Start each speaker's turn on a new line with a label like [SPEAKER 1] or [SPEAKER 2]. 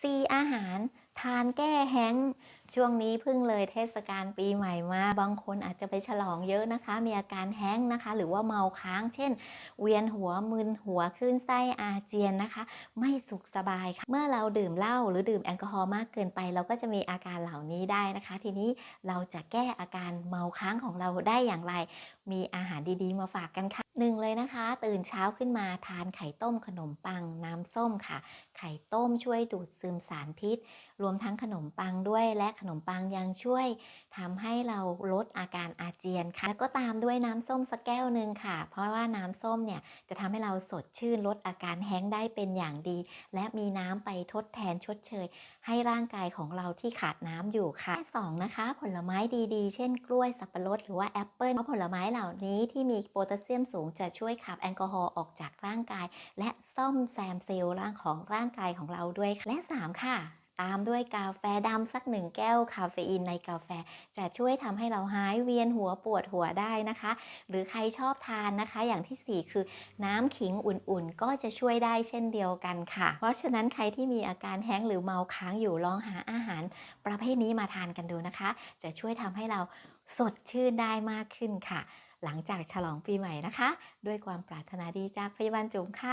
[SPEAKER 1] C อาหาร ทานแก้แห้งช่วงนี้เพิ่งเลยเทศกาลปีใหม่มา บางคนอาจจะไปฉลองเยอะนะคะ มีอาการแห้งนะคะ หรือว่าเมาค้าง เช่น เวียนหัวมึนหัวคลื่นไส้อาเจียนนะคะ ไม่สุขสบายค่ะ เมื่อเราดื่มเหล้าหรือดื่มแอลกอฮอล์มากเกินไป เราก็จะมีอาการเหล่านี้ได้นะคะ ทีนี้เราจะแก้อาการเมาค้างของเราได้อย่างไร มีอาหารดีๆ มาฝากกันค่ะ หนึ่งเลยนะคะ ตื่นเช้าขึ้นมาทานไข่ต้มขนมปังน้ำส้มค่ะ ไข่ต้มช่วยดูดซึมสารพิษ รวมทั้งขนมปังด้วยและขนมปังยังช่วย ทำให้เราลดอาการอาเจียนค่ะ แล้วก็ตามด้วยน้ำส้มสักแก้วหนึ่งค่ะ เพราะว่าน้ำส้มเนี่ยจะทำให้เราสดชื่นลดอาการแห้งได้เป็นอย่างดี และมีน้ำไปทดแทนชดเชย ให้ร่างกายของเราที่ขาดน้ำอยู่ค่ะสองนะคะ ผลไม้ดีๆ เช่นกล้วยสับปะรดหรือว่าแอปเปิลเพราะผลไม้เหล่านี้ที่มีโพแทสเซียมสูงจะช่วยขับแอลกอฮอล์ออกจากร่างกาย และซ่อมแซมเซลล์ร่างของร่างกายของเราด้วยค่ะและ 3 ค่ะ ตามด้วยกาแฟดำสักหนึ่งแก้วคาเฟอีนในกาแฟ จะช่วยทำให้เราหายเวียนหัวปวดหัวได้นะคะ หรือใครชอบทานนะคะ อย่างทีสี่ 4 คือน้ำขิงอุ่นๆ ก็จะช่วยได้เช่นเดียวกันค่ะ เพราะฉะนั้นใครที่มีอาการแห้งหรือเมาค้างอยู่ลองหาอาหาร ประเภทนี้มาทานกันดูนะคะ จะช่วยทำให้เราสดชื่นได้มากขึ้นค่ะ หลังจากฉลองปีใหม่นะคะ ด้วยความปรารถนาดีจากพยาบาลจุ๋มค่ะ